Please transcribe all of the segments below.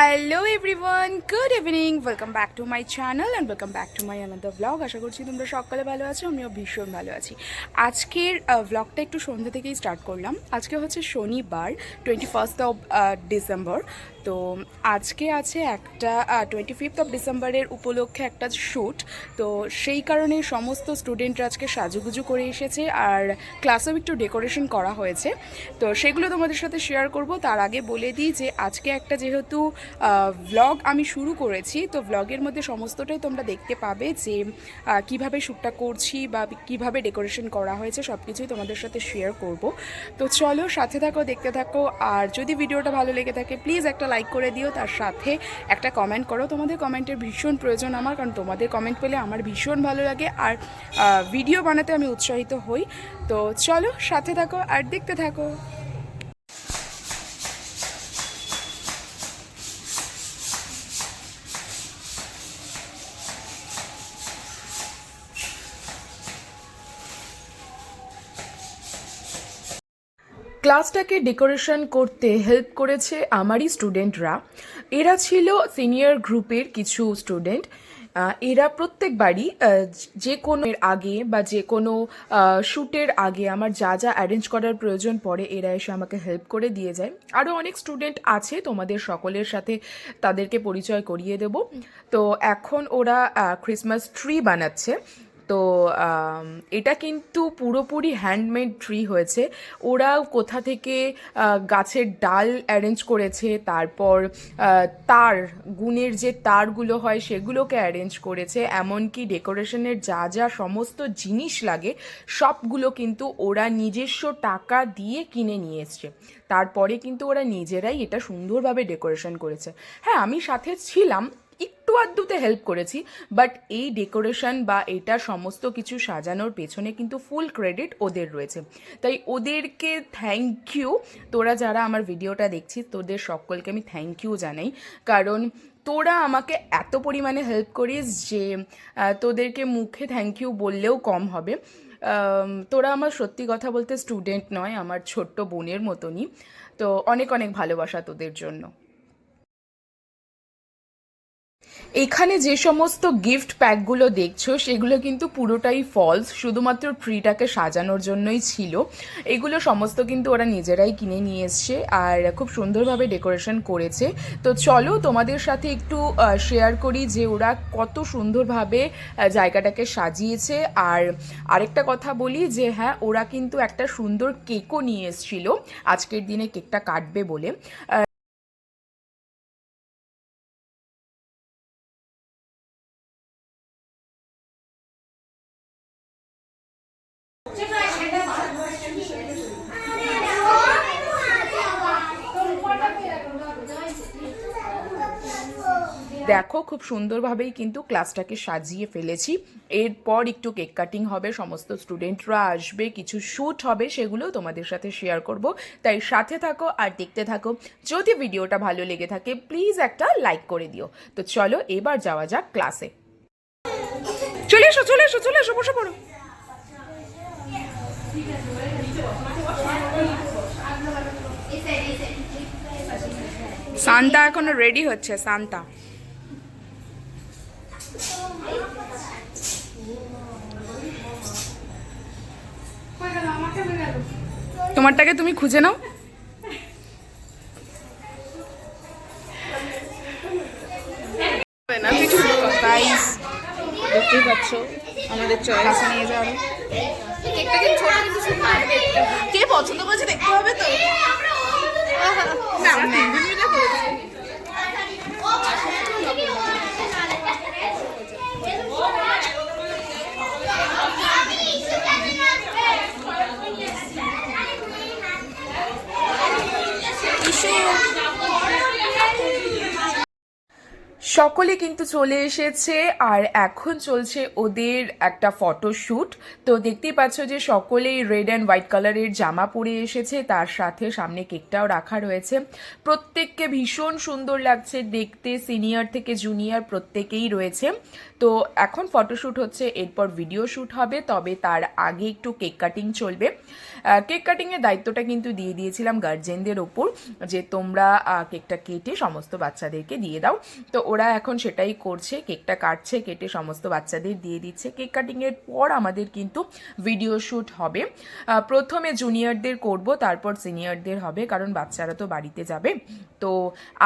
Hello everyone good evening welcome back to my channel and welcome back to my another blog আশা করছি তোমরা সকালে ভালো আছো, আমিও ভীষণ ভালো আছি। আজকের ব্লগটা একটু সন্ধ্যা থেকেই স্টার্ট করলাম। আজকে হচ্ছে শনিবার টোয়েন্টি ফার্স্ট অফ ডিসেম্বর তো আজকে আছে একটা টোয়েন্টি ফিফথ অফ ডিসেম্বরের উপলক্ষে একটা শ্যুট তো সেই কারণে সমস্ত স্টুডেন্টরা আজকে সাজুগুজু করে এসেছে আর ক্লাসেও একটু ডেকোরেশন করা হয়েছে। তো সেগুলো তোমাদের সাথে শেয়ার করব। তার আগে বলে দিই যে আজকে একটা যেহেতু ভ্লগ আমি শুরু করেছি। তো ভ্লগের মধ্যে সমস্তটাই তোমরা দেখতে পাবে যে কীভাবে শ্যুটটা করছি বা কীভাবে ডেকোরেশন করা হয়েছে সব কিছুই তোমাদের সাথে শেয়ার করব। তো চলো সাথে থাকো, দেখতে থাকো। আর যদি ভিডিওটা ভালো লেগে থাকে প্লিজ একটা লাইক করে দিও। তার সাথে একটা কমেন্ট করো। তোমাদের কমেন্টের ভীষণ প্রয়োজন আমার, কারণ তোমাদের কমেন্ট পেলে আমার ভীষণ ভালো লাগে। আর ভিডিও বানাতে আমি উৎসাহিত হই। তো চলো সাথে থাকো আর দেখতে থাকো। ক্লাসটাকে ডেকোরেশন করতে হেল্প করেছে আমারই স্টুডেন্টরা। এরা ছিল সিনিয়র গ্রুপের কিছু স্টুডেন্ট। এরা প্রত্যেকবারই যে কোনো এর আগে বা যে কোনো শ্যুটের আগে আমার যা যা অ্যারেঞ্জ করার প্রয়োজন পড়ে, এরা এসে আমাকে হেল্প করে দিয়ে যায়। আরও অনেক স্টুডেন্ট আছে, তোমাদের সকলের সাথে তাদেরকে পরিচয় করিয়ে দেব। তো এখন ওরা ক্রিসমাস ট্রি বানাচ্ছে। তো এটা কিন্তু পুরোপুরি হ্যান্ডমেড ট্রি হয়েছে। ওরা কোথা থেকে গাছের ডাল অ্যারেঞ্জ করেছে, তারপর তার, গুণের যে তারগুলো হয় সেগুলোকে অ্যারেঞ্জ করেছে, এমনকি ডেকোরেশনের যা যা সমস্ত জিনিস লাগে, সবগুলো কিন্তু ওরা নিজস্ব টাকা দিয়ে কিনে নিয়ে এসছে। তারপরে কিন্তু ওরা নিজেরাই এটা সুন্দরভাবে ডেকোরেশন করেছে। হ্যাঁ আমি সাথে ছিলাম একটু আধটুতে হেল্প করেছি বাট এই ডেকোরেশন বা এটা সমস্ত কিছু সাজানোর পেছনে কিন্তু ফুল ক্রেডিট ওদের রয়েছে। তাই ওদেরকে থ্যাংক ইউ তোরা যারা আমার ভিডিওটা দেখছিস, তোদের সকলকে আমি থ্যাংক ইউ জানাই। কারণ তোরা আমাকে এত পরিমাণে হেল্প করিস যে তোদেরকে মুখে থ্যাংক ইউ বললেও কম হবে। তোরা আমার সত্যি কথা বলতে স্টুডেন্ট নয়, আমার ছোট্ট বোনের মতনই। তো অনেক অনেক ভালোবাসা তোদের জন্য। এখানে যে সমস্ত গিফট প্যাকগুলো দেখছ, সেগুলো কিন্তু পুরোটাই ফলস শুধুমাত্র ট্রিটাকে সাজানোর জন্যই ছিল। এগুলো সমস্ত কিন্তু ওরা নিজেরাই কিনে নিয়ে এসছে আর খুব সুন্দরভাবে ডেকোরেশন করেছে। তো চলো তোমাদের সাথে একটু শেয়ার করি যে ওরা কত সুন্দরভাবে জায়গাটাকে সাজিয়েছে। আর আরেকটা কথা বলি যে হ্যাঁ ওরা কিন্তু একটা সুন্দর কেকও নিয়ে এসেছিল। আজকের দিনে কেকটা কাটবে বলে। দেখো, খুব সুন্দরভাবেই কিন্তু ক্লাসটাকে সাজিয়ে ফেলেছি। এরপর একটু কেক কাটিং হবে, সমস্ত স্টুডেন্টরা আসবে, কিছু শ্যুট হবে, সেগুলো তোমাদের সাথে শেয়ার করব। তাই সাথে থাকো আর দেখতে থাকো। যদি ভিডিওটা ভালো লেগে থাকে, প্লিজ একটা লাইক করে দিও। তো চলো, এবার যাওয়া যাক ক্লাসে। চলে এসো চলে এসো চলে এসো, বসে পড়ো। সান্তা এখনও রেডি হচ্ছে, সান্তা। তোমারটাকে তুমি খুঁজে নাও। না কিছু গাইস দেখতেই পাচ্ছ আমাদের চয়েস নিয়ে যাবে। কে পছন্দ করছে দেখতে হবে তো? না সকলে কিন্তু চলে এসেছে আর এখন চলছে ওদের একটা ফটোশ্যুট তো দেখতেই পাচ্ছ যে সকলেই রেড অ্যান্ড হোয়াইট কালারের জামা পরে এসেছে, তার সাথে সামনে কেকটাও রাখা রয়েছে। প্রত্যেককে ভীষণ সুন্দর লাগছে দেখতে সিনিয়র থেকে জুনিয়র প্রত্যেকেই রয়েছে। তো এখন ফটোশ্যুট হচ্ছে, এরপর ভিডিও শ্যুট হবে, তবে তার আগে একটু কেক কাটিং চলবে। কেক কাটিংয়ের দায়িত্বটা কিন্তু দিয়ে দিয়েছিলাম গার্জেনদের ওপর, যে তোমরা কেকটা কেটে সমস্ত বাচ্চাদেরকে দিয়ে দাও। তো ওরা এখন সেটাই করছে, কেকটা কাটছে, কেটে সমস্ত বাচ্চাদের দিয়ে দিচ্ছে। কেক কাটিংয়ের পর আমাদের কিন্তু ভিডিও শ্যুট হবে। প্রথমে জুনিয়রদের করব, তারপর সিনিয়রদের হবে, কারণ বাচ্চারা তো বাড়িতে যাবে। তো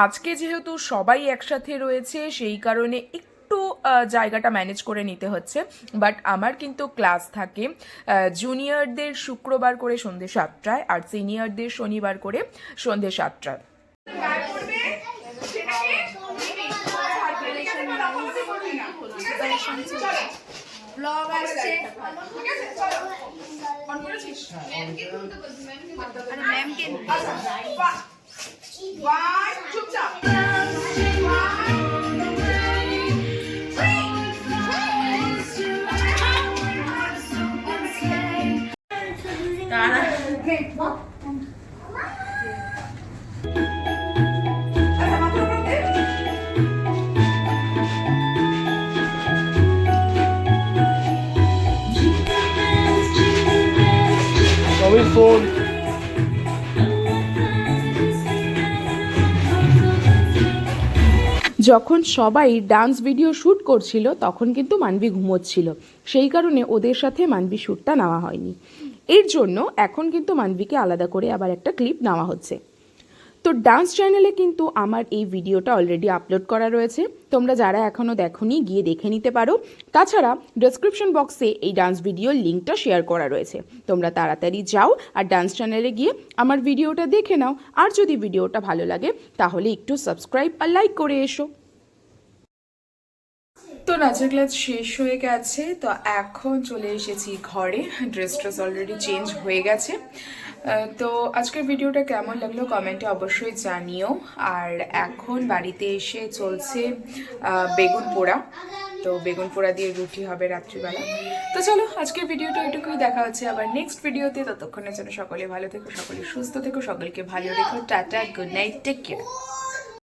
আজকে যেহেতু সবাই একসাথে রয়েছে, সেই কারণে একটু জায়গাটা ম্যানেজ করে নিতে হচ্ছে। বাট আমার কিন্তু ক্লাস থাকে জুনিয়রদের শুক্রবার করে সন্ধ্যে সাতটায়, আর সিনিয়রদের শনিবার করে সন্ধ্যে সাতটায়। ব্লগ আসছে আরে ম্যামকে Mobile phone. যখন সবাই ডান্স ভিডিও শ্যুট করছিল, তখন কিন্তু মানবি ঘুমোচ্ছিল। সেই কারণে ওদের সাথে মানবি শ্যুটটা নেওয়া হয়নি। এর জন্য এখন কিন্তু মানবিকে আলাদা করে আবার একটা ক্লিপ নেওয়া হচ্ছে। তো ডান্স চ্যানেলে কিন্তু আমার এই ভিডিওটা অলরেডি আপলোড করা রয়েছে। তোমরা যারা এখনও দেখোনি, গিয়ে দেখে নিতে পারো। তাছাড়া ডেসক্রিপশন বক্সে এই ডান্স ভিডিওর লিঙ্কটা শেয়ার করা রয়েছে। তোমরা তাড়াতাড়ি যাও আর ডান্স চ্যানেলে গিয়ে আমার ভিডিওটা দেখে নাও। আর যদি ভিডিওটা ভালো লাগে, তাহলে একটু সাবস্ক্রাইব আর লাইক করে এসো। তো নাচের ক্লাস শেষ হয়ে গেছে। তো এখন চলে এসেছি ঘরে। ড্রেস ট্রেস অলরেডি চেঞ্জ হয়ে গেছে। তো আজকের ভিডিওটা কেমন লাগল কমেন্টে অবশ্যই জানিও। আর এখন বাড়িতে এসে চলছে বেগুন পোড়া। তো বেগুন পোড়া দিয়ে রুটি হবে রাত্রিবেলা। তো চলো আজকের ভিডিওটা এটুকুই, দেখা হচ্ছে আবার নেক্সট ভিডিওতে। ততক্ষণের জন্য সকলে ভালো থেকো, সকলে সুস্থ থেকো, সকলকে ভালো রেখো। Tata good night take care